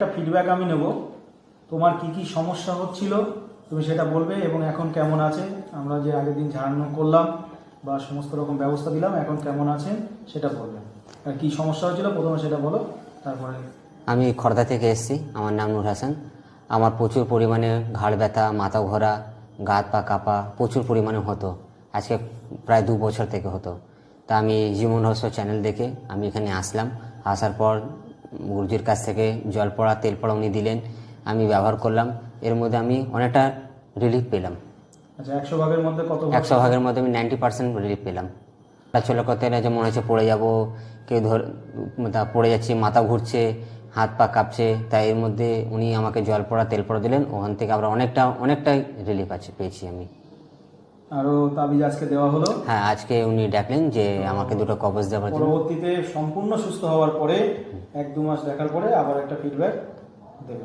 একটা ফিডব্যাক আমি নেব। তোমার কি কি সমস্যা হচ্ছিল, তুমি সেটা বলবে এবং এখন কেমন আছে? আমরা যে আগের দিন ঝাড়ানো করলাম বা সমস্ত রকম ব্যবস্থা দিলাম, এখন কেমন আছে সেটা বলবে। আর কি সমস্যা হচ্ছিল প্রথমে সেটা বলো, তারপরে আমি খর্দা থেকে এসেছি, আমার নাম নূর হাসান। আমার প্রচুর পরিমাণে ঘাড় ব্যথা, মাথা ঘোরা গাত পা কাঁপা প্রচুর পরিমাণে হতো। আজকে প্রায় দু বছর থেকে হতো। তা আমি জীবন রহস্য চ্যানেল দেখে আমি এখানে আসলাম। আসার পর গুরুজির কাছ থেকে জল পড়া তেল পড়া উনি দিলেন। আমি ব্যবহার করলাম। এর মধ্যে আমি অনেকটা রিলিফ পেলাম। আচ্ছা একশো ভাগের মধ্যে কত একশো ভাগের মধ্যে আমি নাইনটি পার্সেন্ট রিলিফ পেলাম। চলে করতে গেলে যে মনে হচ্ছে পড়ে যাব। কেউ ধর তা পড়ে যাচ্ছে মাথা ঘুরছে হাত পা কাঁপছে। তাই এর মধ্যে উনি আমাকে জল পড়া তেল পড়া দিলেন। ওখান থেকে আবার অনেকটা অনেকটাই রিলিফ আছে পেয়েছি আমি। আরও তাবিজ আজকে দেওয়া হলো। হ্যাঁ আজকে উনি ডাকলেন যে আমাকে দুটো কবজ দেওয়ার জন্য। পরবর্তীতে সম্পূর্ণ সুস্থ হওয়ার পরে এক দু মাস দেখার পরে আবার একটা ফিডব্যাক দেবে